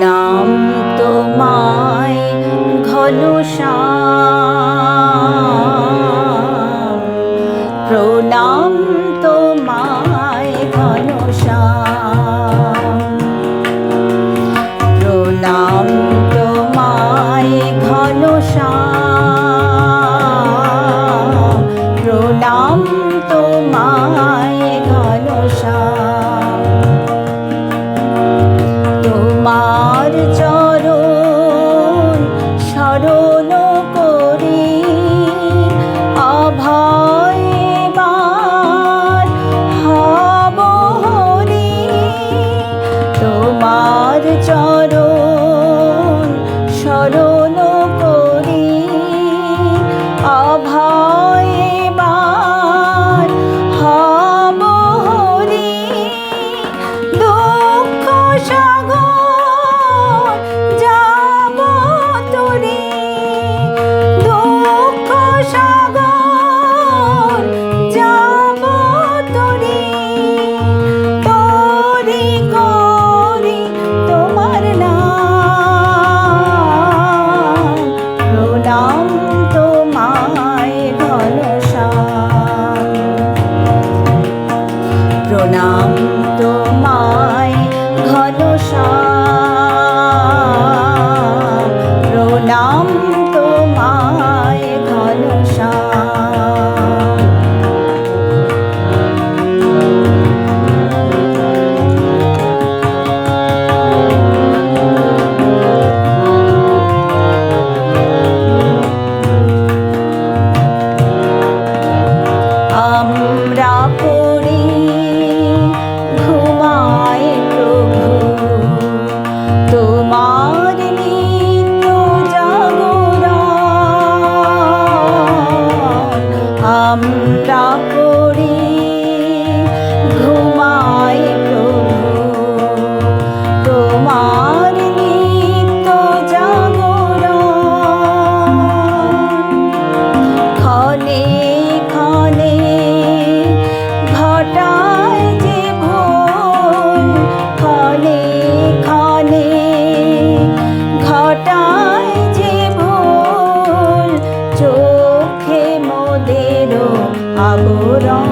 নাম তোমায় ঘনশ্যাম প্রণাম তোমায় ঘনশ্যাম প্রণাম তোমায় ঘনশ্যাম আমরা পড়ি put on